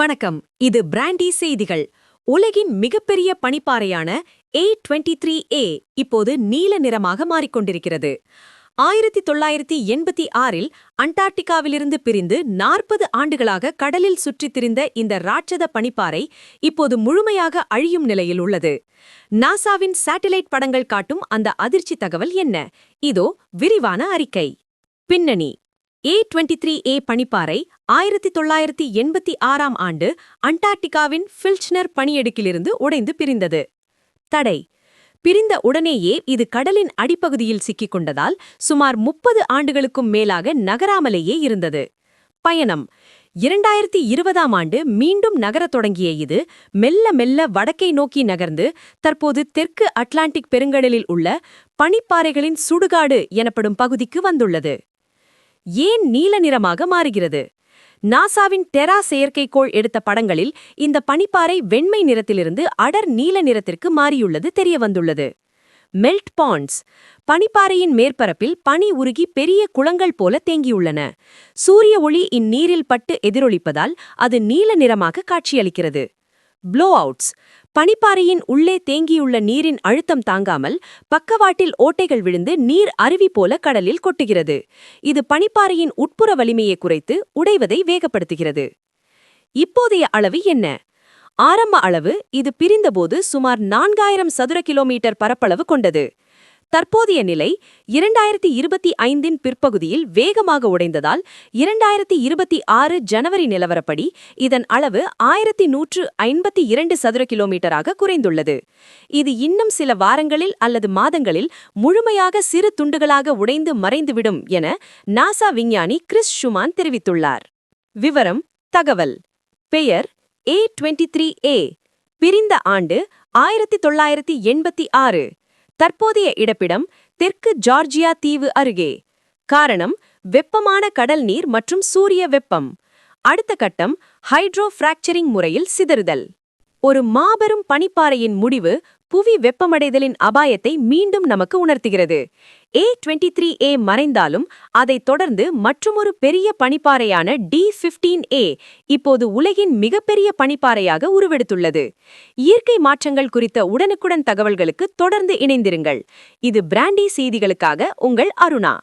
வணக்கம். இது பிராண்டி செய்திகள். உலகின் மிகப்பெரிய பனிப்பாறையான ஏ டுவெண்ட்டி த்ரீ ஏ இப்போது நீல நிறமாக மாறிக்கொண்டிருக்கிறது. ஆயிரத்தி தொள்ளாயிரத்தி எண்பத்தி ஆறில் அண்டார்டிகாவிலிருந்து பிரிந்து நாற்பது ஆண்டுகளாக கடலில் சுற்றித் திரிந்த இந்த ராட்சத பனிப்பாறை இப்போது முழுமையாக அழியும் நிலையில் உள்ளது. நாசாவின் சேட்டலைட் படங்கள் காட்டும் அந்த அதிர்ச்சி தகவல் என்ன? இதோ விரிவான அறிக்கை. பின்னணி. ஏ டுவெண்ட்டி த்ரீ ஏ பனிப்பாறை ஆயிரத்தி தொள்ளாயிரத்தி எண்பத்தி ஆறாம் ஆண்டு அண்டார்டிகாவின் ஃபில்ச்னர் பனியடுக்கிலிருந்து உடைந்து பிரிந்தது. தடை. பிரிந்த உடனேயே இது கடலின் அடிப்பகுதியில் சிக்கிக் கொண்டதால் சுமார் முப்பது ஆண்டுகளுக்கும் மேலாக நகராமலேயே இருந்தது. பயணம். இரண்டாயிரத்தி இருபதாம் ஆண்டு மீண்டும் நகரத் தொடங்கிய இது மெல்ல மெல்ல வடக்கை நோக்கி நகர்ந்து தற்போது தெற்கு அட்லாண்டிக் பெருங்கடலில் உள்ள பனிப்பாறைகளின் சுடுகாடு எனப்படும் பகுதிக்கு வந்துள்ளது. ஏன் நீல நிறமாக மாறுகிறது? நாசாவின் டெரா செயற்கைக்கோள் எடுத்த படங்களில் இந்த பனிப்பாறை வெண்மை நிறத்திலிருந்து அடர் நீல நிறத்திற்கு மாறியுள்ளது தெரியவந்துள்ளது. மெல்ட் பாண்ட்ஸ் பனிப்பாறையின் மேற்பரப்பில் பனி உருகி பெரிய குளங்கள் போல தேங்கியுள்ளன. சூரிய ஒளி இந்நீரில் பட்டு எதிரொலிப்பதால் அது நீல நிறமாக காட்சியளிக்கிறது. ப்ளோ அவுட்ஸ் பனிப்பாறையின் உள்ளே தேங்கியுள்ள நீரின் அழுத்தம் தாங்காமல் பக்கவாட்டில் ஓட்டைகள் விழுந்து நீர் அருவி போல கடலில் கொட்டுகிறது. இது பனிப்பாறையின் உட்புற வலிமையை குறைத்து உடைவதை வேகப்படுத்துகிறது. இப்போதைய அளவு என்ன? ஆரம்ப அளவு இது பிரிந்தபோது சுமார் நான்காயிரம் சதுர கிலோமீட்டர் பரப்பளவு கொண்டது. தற்போதைய நிலை இரண்டாயிரத்தி இருபத்தி ஐந்தின் பிற்பகுதியில் வேகமாக உடைந்ததால் இரண்டாயிரத்தி இருபத்தி ஆறு ஜனவரி நிலவரப்படி இதன் அளவு ஆயிரத்தி நூற்று ஐம்பத்தி இரண்டு சதுர கிலோமீட்டராக குறைந்துள்ளது. இது இன்னும் சில வாரங்களில் அல்லது மாதங்களில் முழுமையாக சிறு துண்டுகளாக உடைந்து மறைந்துவிடும் என நாசா விஞ்ஞானி கிறிஸ் ஷுமான் தெரிவித்துள்ளார். விவரம் தகவல். பெயர் ஏ டுவெண்ட்டி த்ரீ ஏ. பிரிந்த ஆண்டு ஆயிரத்தி தொள்ளாயிரத்தி எண்பத்தி ஆறு. தற்போதைய இடப்பிடம் தெற்கு ஜார்ஜியா தீவு அருகே. காரணம் வெப்பமான கடல் நீர் மற்றும் சூரிய வெப்பம். அடுத்த கட்டம் ஹைட்ரோ ஃப்ராக்சரிங் முறையில் சிதறுதல். ஒரு மாபெரும் பனிப்பாறையின் முடிவு புவி வெப்பமடைதலின் அபாயத்தை மீண்டும் நமக்கு உணர்த்துகிறது. ஏ டுவெண்ட்டி த்ரீ ஏ மறைந்தாலும் அதைத் தொடர்ந்து மற்றுமொரு பெரிய பனிப்பாறையான டி ஃபிஃப்டீன் ஏ இப்போது உலகின் மிகப்பெரிய பனிப்பாறையாக உருவெடுத்துள்ளது. இயற்கை மாற்றங்கள் குறித்த உடனுக்குடன் தகவல்களுக்கு தொடர்ந்து இணைந்திருங்கள். இது பிராண்டி செய்திகளுக்காக உங்கள் அருணா.